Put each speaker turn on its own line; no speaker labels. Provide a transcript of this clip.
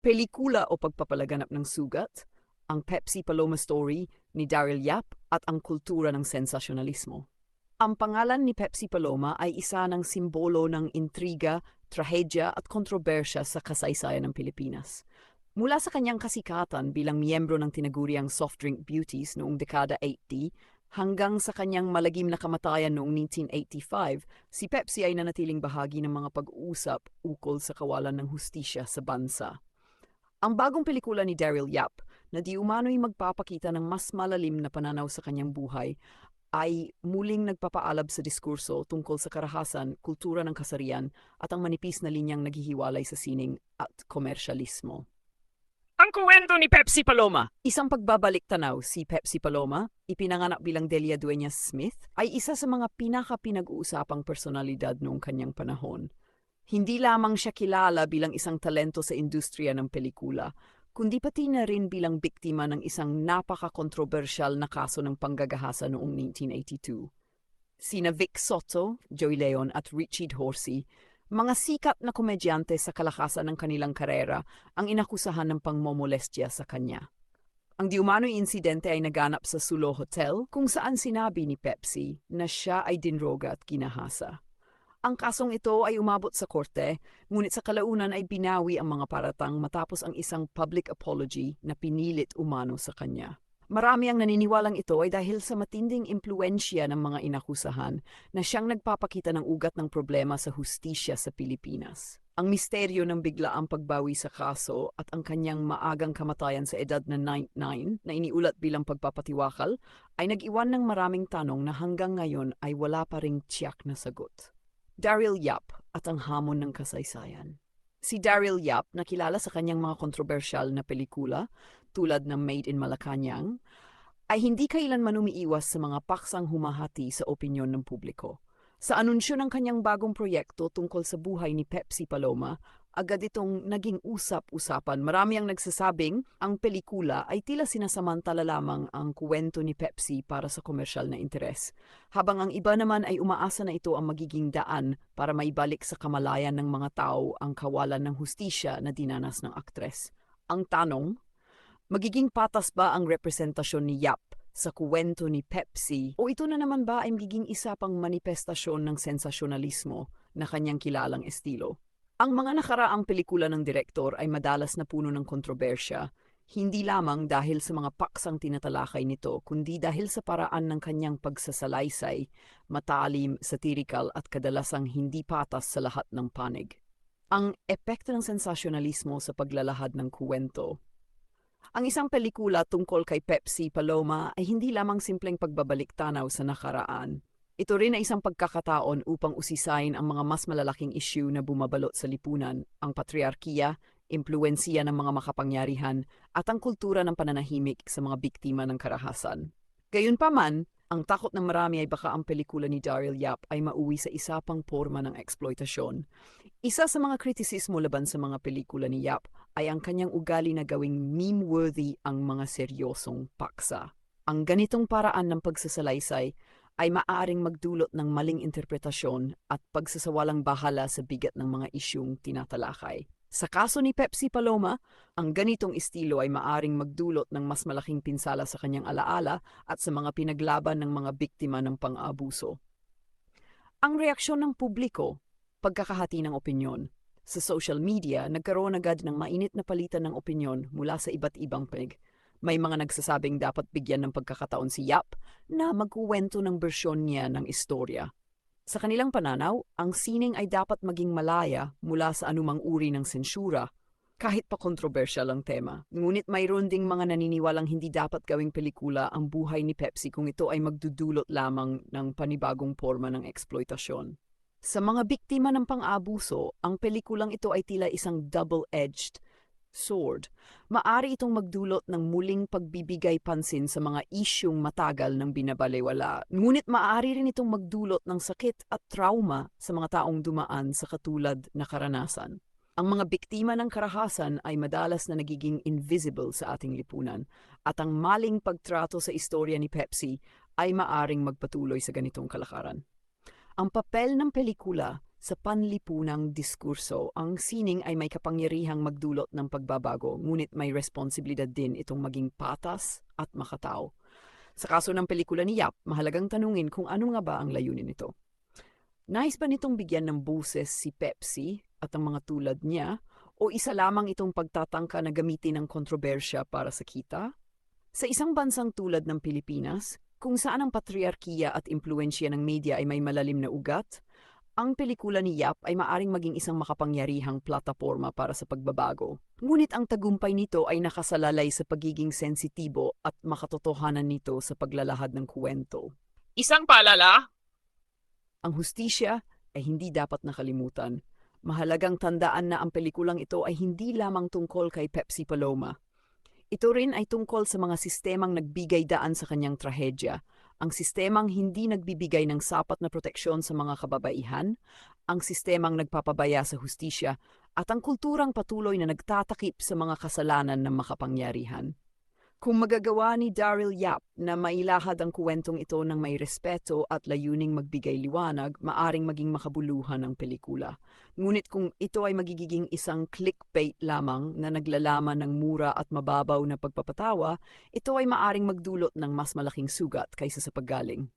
pelikula o pagpapalaganap ng sugat, ang Pepsi Paloma Story ni Daryl Yap at ang kultura ng sensasyonalismo. Ang pangalan ni Pepsi Paloma ay isa ng simbolo ng intriga, trahedya at kontrobersya sa kasaysayan ng Pilipinas. Mula sa kanyang kasikatan bilang miyembro ng tinaguriang soft drink beauties noong dekada 80 hanggang sa kanyang malagim na kamatayan noong 1985, si Pepsi ay nanatiling bahagi ng mga pag-uusap ukol sa kawalan ng hustisya sa bansa. Ang bagong pelikula ni Daryl Yap na di umano'y magpapakita ng mas malalim na pananaw sa kanyang buhay ay muling nagpapaalab sa diskurso tungkol sa karahasan, kultura ng kasarian at ang manipis na linyang naghihiwalay sa sining at komersyalismo. Ang kuwento ni Pepsi Paloma. Isang pagbabalik tanaw si Pepsi Paloma, ipinanganak bilang Delia Dueñas Smith, ay isa sa mga pinaka-pinag-uusapang personalidad noong kanyang panahon. Hindi lamang siya kilala bilang isang talento sa industriya ng pelikula, kundi pati na rin bilang biktima ng isang napaka-kontrobersyal na kaso ng panggagahasa noong 1982. Sina Vic Soto, Joey Leon at Richard Horsey mga sikat na komedyante sa kalakasan ng kanilang karera ang inakusahan ng pangmomolestya sa kanya. Ang diumano'y insidente ay naganap sa Sulo Hotel kung saan sinabi ni Pepsi na siya ay dinroga at ginahasa. Ang kasong ito ay umabot sa korte, ngunit sa kalaunan ay binawi ang mga paratang matapos ang isang public apology na pinilit umano sa kanya. Marami ang naniniwalang ito ay dahil sa matinding impluensya ng mga inakusahan na siyang nagpapakita ng ugat ng problema sa hustisya sa Pilipinas. Ang misteryo ng biglaang pagbawi sa kaso at ang kanyang maagang kamatayan sa edad na 99 na iniulat bilang pagpapatiwakal ay nag-iwan ng maraming tanong na hanggang ngayon ay wala pa ring tiyak na sagot. Daryl Yap at ang hamon ng kasaysayan. Si Daryl Yap, nakilala sa kanyang mga kontrobersyal na pelikula tulad ng Made in Malacanang, ay hindi kailanman umiiwas sa mga paksang humahati sa opinyon ng publiko. Sa anunsyo ng kanyang bagong proyekto tungkol sa buhay ni Pepsi Paloma, agad itong naging usap-usapan. Marami ang nagsasabing ang pelikula ay tila sinasamantala lamang ang kuwento ni Pepsi para sa komersyal na interes, habang ang iba naman ay umaasa na ito ang magiging daan para maibalik sa kamalayan ng mga tao ang kawalan ng hustisya na dinanas ng aktres. Ang tanong, magiging patas ba ang representasyon ni Yap sa kuwento ni Pepsi o ito na naman ba ay magiging isa pang manifestasyon ng sensasyonalismo na kanyang kilalang estilo? Ang mga nakaraang pelikula ng direktor ay madalas na puno ng kontrobersya, hindi lamang dahil sa mga paksang tinatalakay nito, kundi dahil sa paraan ng kanyang pagsasalaysay, matalim, satirical at kadalasang hindi patas sa lahat ng panig. Ang epekto ng sensasyonalismo sa paglalahad ng kuwento ang isang pelikula tungkol kay Pepsi Paloma ay hindi lamang simpleng pagbabalik tanaw sa nakaraan. Ito rin ay isang pagkakataon upang usisain ang mga mas malalaking issue na bumabalot sa lipunan, ang patriarkiya, impluensiya ng mga makapangyarihan, at ang kultura ng pananahimik sa mga biktima ng karahasan. Gayunpaman, ang takot ng marami ay baka ang pelikula ni Daryl Yap ay mauwi sa isa pang forma ng eksploitasyon. Isa sa mga kritisismo laban sa mga pelikula ni Yap ay ang kanyang ugali na gawing meme-worthy ang mga seryosong paksa. Ang ganitong paraan ng pagsasalaysay ay maaring magdulot ng maling interpretasyon at pagsasawalang bahala sa bigat ng mga isyung tinatalakay. Sa kaso ni Pepsi Paloma, ang ganitong estilo ay maaring magdulot ng mas malaking pinsala sa kanyang alaala at sa mga pinaglaban ng mga biktima ng pang-aabuso. Ang reaksyon ng publiko, pagkakahati ng opinyon. Sa social media, nagkaroon agad ng mainit na palitan ng opinyon mula sa iba't ibang peg. May mga nagsasabing dapat bigyan ng pagkakataon si Yap na magkuwento ng bersyon niya ng istorya. Sa kanilang pananaw, ang sining ay dapat maging malaya mula sa anumang uri ng sensura, kahit pa kontrobersyal ang tema. Ngunit mayroon ding mga naniniwalang hindi dapat gawing pelikula ang buhay ni Pepsi kung ito ay magdudulot lamang ng panibagong forma ng eksploitasyon. Sa mga biktima ng pang-abuso, ang pelikulang ito ay tila isang double-edged sword, maari itong magdulot ng muling pagbibigay pansin sa mga isyong matagal ng binabalewala. Ngunit maaari rin itong magdulot ng sakit at trauma sa mga taong dumaan sa katulad na karanasan. Ang mga biktima ng karahasan ay madalas na nagiging invisible sa ating lipunan at ang maling pagtrato sa istorya ni Pepsi ay maaring magpatuloy sa ganitong kalakaran. Ang papel ng pelikula Sa panlipunang diskurso, ang sining ay may kapangyarihang magdulot ng pagbabago, ngunit may responsibilidad din itong maging patas at makatao. Sa kaso ng pelikula ni Yap, mahalagang tanungin kung ano nga ba ang layunin nito. Nais ba nitong bigyan ng buses si Pepsi at ang mga tulad niya o isa lamang itong pagtatangka na gamitin ng kontrobersya para sa kita? Sa isang bansang tulad ng Pilipinas, kung saan ang patriarkiya at impluensya ng media ay may malalim na ugat, ang pelikula ni Yap ay maaring maging isang makapangyarihang plataforma para sa pagbabago. Ngunit ang tagumpay nito ay nakasalalay sa pagiging sensitibo at makatotohanan nito sa paglalahad ng kwento.
Isang paalala,
Ang hustisya ay hindi dapat nakalimutan. Mahalagang tandaan na ang pelikulang ito ay hindi lamang tungkol kay Pepsi Paloma. Ito rin ay tungkol sa mga sistemang nagbigay daan sa kanyang trahedya. Ang sistemang hindi nagbibigay ng sapat na proteksyon sa mga kababaihan, ang sistemang nagpapabaya sa hustisya, at ang kulturang patuloy na nagtatakip sa mga kasalanan ng makapangyarihan. Kung magagawa ni Daryl Yap na mailahad ang kwentong ito ng may respeto at layuning magbigay liwanag, maaring maging makabuluhan ang pelikula. Ngunit kung ito ay magiging isang clickbait lamang na naglalaman ng mura at mababaw na pagpapatawa, ito ay maaring magdulot ng mas malaking sugat kaysa sa paggaling.